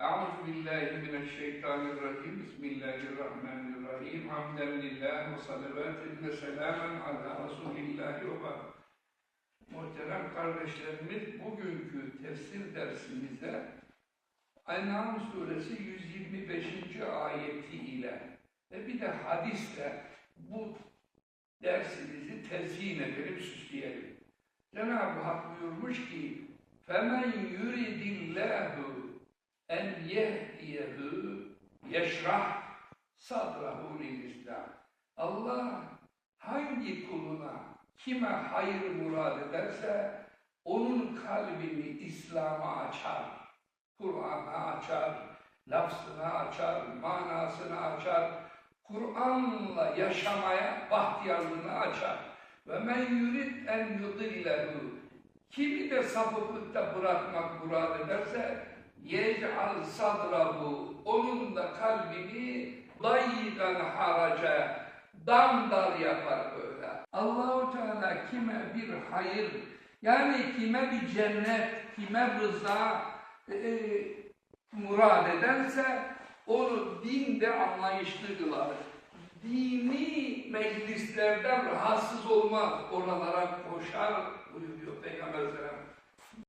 Euzu billahi mineşşeytanirracim. Bismillahirrahmanirrahim. Hamden lillah ve salavatun ve selamen ala Resulillah ve ba'd. Muhterem kardeşlerimiz, bugünkü tefsir dersimizde En'am suresi 125. ayeti ile ve bir de hadisle bu dersimizi tezyin edelim, süsleyelim. Cenab-ı Hak buyurmuş ki فَمَنْ يُرِدِ اللّٰهُ en yehdiyehu yeşrah sadrahu lil-İslam. Allah hangi kuluna kime hayır murad ederse onun kalbini İslam'a açar. Kur'an'a açar, lafzına açar, manasını açar. Kur'an'la yaşamaya bahtiyarlığını açar. Ve men yurid en yudillehu kimi de sapıklıkta bırakmak murad ederse yec'al sadrahu onun da kalbini dayyigan haraca damdar yapar böyle. Allahu Teala kime bir hayır yani kime bir cennet, kime rıza e, e, murad ederse onu dinde anlayışlı kılar. Dini meclislerden rahatsız olmaz. Oralara koşar buyuruyor Peygamber.